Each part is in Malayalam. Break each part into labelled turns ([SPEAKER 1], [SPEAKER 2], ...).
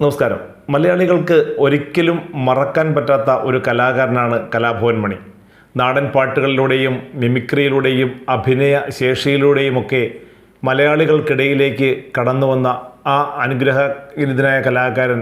[SPEAKER 1] നമസ്കാരം. മലയാളികൾക്ക് ഒരിക്കലും മറക്കാൻ പറ്റാത്ത ഒരു കലാകാരനാണ് കലാഭവൻ മണി നാടൻ പാട്ടുകളിലൂടെയും മിമിക്രിയിലൂടെയും അഭിനയ ശേഷിയിലൂടെയുമൊക്കെ മലയാളികൾക്കിടയിലേക്ക് കടന്നു വന്ന ആ അനുഗ്രഹീതനായ കലാകാരൻ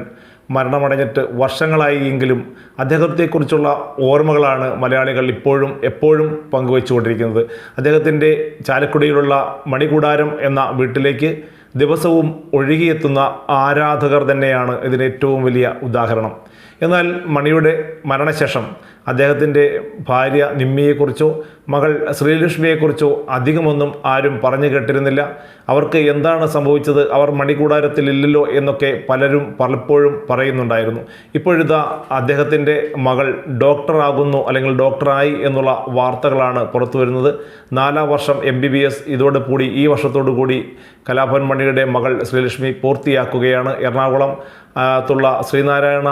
[SPEAKER 1] മരണമടഞ്ഞിട്ട് വർഷങ്ങളായെങ്കിലും അദ്ദേഹത്തെക്കുറിച്ചുള്ള ഓർമ്മകളാണ് മലയാളികൾ ഇപ്പോഴും എപ്പോഴും പങ്കുവച്ചുകൊണ്ടിരിക്കുന്നത്. അദ്ദേഹത്തിന്റെ ചാലക്കുടിയിലുള്ള മണികൂടാരം എന്ന വീട്ടിലേക്ക് ദിവസവും ഒഴുകിയെത്തുന്ന ആരാധകർ തന്നെയാണ് ഇതിന് ഏറ്റവും വലിയ ഉദാഹരണം. എന്നാൽ മണിയുടെ മരണശേഷം അദ്ദേഹത്തിന്റെ ഭാര്യ നിമ്മിയെക്കുറിച്ചോ മകൾ ശ്രീലക്ഷ്മിയെക്കുറിച്ചോ അധികമൊന്നും ആരും പറഞ്ഞു കേട്ടിരുന്നില്ല. അവർക്ക് എന്താണ് സംഭവിച്ചത്? അവർ മണികൂടാരത്തിലില്ലല്ലോ എന്നൊക്കെ പലരും പലപ്പോഴും പറയുന്നുണ്ടായിരുന്നു. ഇപ്പോഴിതാ അദ്ദേഹത്തിന്റെ മകൾ ഡോക്ടറാകുന്നു അല്ലെങ്കിൽ ഡോക്ടറായി എന്നുള്ള വാർത്തകളാണ് പുറത്തു വരുന്നത് നാലാം വർഷം എം ബി ബി എസ് ഇതോട് കൂടി ഈ വർഷത്തോടു കൂടി കലാഭവൻ മണിയുടെ മകൾ ശ്രീലക്ഷ്മി പൂർത്തിയാക്കുകയാണ്. എറണാകുളം ആ, ശ്രീനാരായണ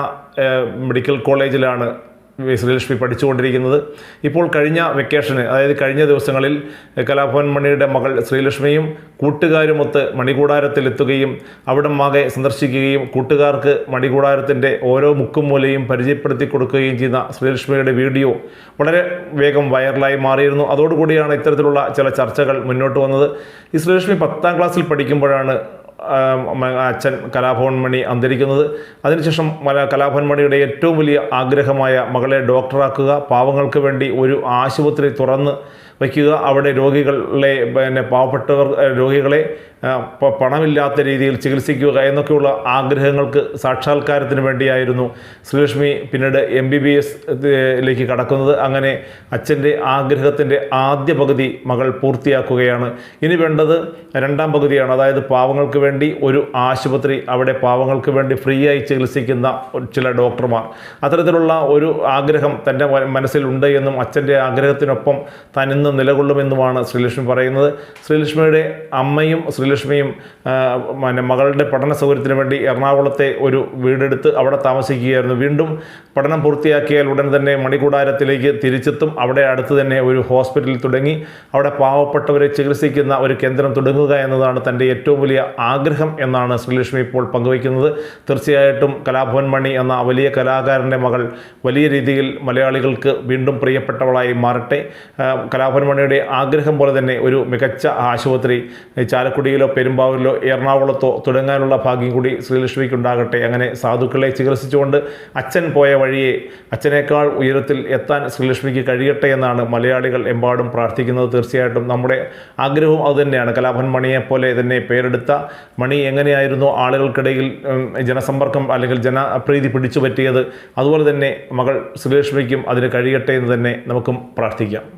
[SPEAKER 1] മെഡിക്കൽ കോളേജിലാണ് ശ്രീലക്ഷ്മി പഠിച്ചുകൊണ്ടിരിക്കുന്നത്. ഇപ്പോൾ കഴിഞ്ഞ വെക്കേഷന് അതായത് കഴിഞ്ഞ ദിവസങ്ങളിൽ കലാഭവൻ മണിയുടെ മകൾ ശ്രീലക്ഷ്മിയും കൂട്ടുകാരുമൊത്ത് മണികൂടാരത്തിലെത്തുകയും അവിടെ മകെ സന്ദർശിക്കുകയും കൂട്ടുകാർക്ക് മണികൂടാരത്തിന്റെ ഓരോ മുക്കും മൂലയും പരിചയപ്പെടുത്തി കൊടുക്കുകയും ചെയ്യുന്ന ശ്രീലക്ഷ്മിയുടെ വീഡിയോ വളരെ വേഗം വൈറലായി മാറിയിരുന്നു. അതോടുകൂടിയാണ് ഇത്തരത്തിലുള്ള ചില ചർച്ചകൾ മുന്നോട്ട് വന്നത്. ഈ ശ്രീലക്ഷ്മി പത്താം ക്ലാസ്സിൽ പഠിക്കുമ്പോഴാണ് അച്ഛൻ കലാഭവൻ മണി അന്തരിക്കുന്നത്. അതിനുശേഷം മല കലാഭവൻ മണിയുടെ ഏറ്റവും വലിയ ആഗ്രഹമായ മകളെ ഡോക്ടറാക്കുക. പാവങ്ങൾക്ക് വേണ്ടി ഒരു ആശുപത്രി തുറന്ന് വയ്ക്കുക. അവിടെ രോഗികളെ പിന്നെ പാവപ്പെട്ടവർ രോഗികളെ പണമില്ലാത്ത രീതിയിൽ ചികിത്സിക്കുക എന്നൊക്കെയുള്ള ആഗ്രഹങ്ങൾക്ക് സാക്ഷാത്കാരത്തിന് വേണ്ടിയായിരുന്നു ശ്രീലക്ഷ്മി പിന്നീട് എം ബി ബി എസിലേക്ക് കടക്കുന്നത്. അങ്ങനെ അച്ഛന്റെ ആഗ്രഹത്തിന്റെ ആദ്യ പകുതി മകൾ പൂർത്തിയാക്കുകയാണ്. ഇനി വേണ്ടത് രണ്ടാം പകുതിയാണ്. അതായത് പാവങ്ങൾക്ക് വേണ്ടി ഒരു ആശുപത്രി അവിടെ പാവങ്ങൾക്ക് വേണ്ടി ഫ്രീ ആയി ചികിത്സിക്കുന്ന ചില ഡോക്ടർമാർ. അത്തരത്തിലുള്ള ഒരു ആഗ്രഹം തന്റെ മനസ്സിലുണ്ട് എന്നും അച്ഛന്റെ ആഗ്രഹത്തിനൊപ്പം താൻ ഇന്ന് നിലകൊള്ളുമെന്നുമാണ് ശ്രീലക്ഷ്മി പറയുന്നത്. ശ്രീലക്ഷ്മിയുടെ അമ്മയും ശ്രീലക്ഷ്മിയും പിന്നെ മകളുടെ പഠന സൗകര്യത്തിന് വേണ്ടി എറണാകുളത്തെ ഒരു വീടെടുത്ത് അവിടെ താമസിക്കുകയായിരുന്നു. വീണ്ടും പഠനം പൂർത്തിയാക്കിയാൽ ഉടൻ തന്നെ മണികൂടാരത്തിലേക്ക് തിരിച്ചെത്തും. അവിടെ അടുത്ത് തന്നെ ഒരു ഹോസ്പിറ്റൽ തുടങ്ങി. അവിടെ പാവപ്പെട്ടവരെ ചികിത്സിക്കുന്ന ഒരു കേന്ദ്രം തുടങ്ങുക എന്നതാണ് തന്റെ ഏറ്റവും വലിയ ആഗ്രഹം എന്നാണ് ശ്രീലക്ഷ്മി ഇപ്പോൾ പങ്കുവയ്ക്കുന്നത്. തീർച്ചയായിട്ടും കലാഭവൻ മണി എന്ന വലിയ കലാകാരന്റെ മകൾ വലിയ രീതിയിൽ മലയാളികൾക്ക് വീണ്ടും പ്രിയപ്പെട്ടവളായി മാറട്ടെ. ആ, കലാഭവൻ മണിയുടെ ആഗ്രഹം പോലെ തന്നെ ഒരു മികച്ച ആശുപത്രി ചാലക്കുടിയിലോ പെരുമ്പാവൂരിലോ എറണാകുളത്തോ തുടങ്ങാനുള്ള ഭാഗ്യം കൂടി ശ്രീലക്ഷ്മിക്ക് ഉണ്ടാകട്ടെ അങ്ങനെ സാധുക്കളെ ചികിത്സിച്ചുകൊണ്ട് അച്ഛൻ പോയ വഴിയെ അച്ഛനേക്കാൾ ഉയരത്തിൽ എത്താൻ ശ്രീലക്ഷ്മിക്ക് കഴിയട്ടെ എന്നാണ് മലയാളികൾ എമ്പാടും പ്രാർത്ഥിക്കുന്നത്. തീർച്ചയായിട്ടും നമ്മുടെ ആഗ്രഹവും അതുതന്നെയാണ് കലാഭൻ മണിയെ പോലെ തന്നെ പേരെടുത്ത മണി എങ്ങനെയായിരുന്നു ആളുകൾക്കിടയിൽ ജനസമ്പർക്കം അല്ലെങ്കിൽ ജനപ്രീതി പിടിച്ചു പറ്റിയത് അതുപോലെ തന്നെ മകൾ ശ്രീലക്ഷ്മിക്കും അതിന് കഴിയട്ടെ എന്ന് തന്നെ നമുക്കും പ്രാർത്ഥിക്കാം.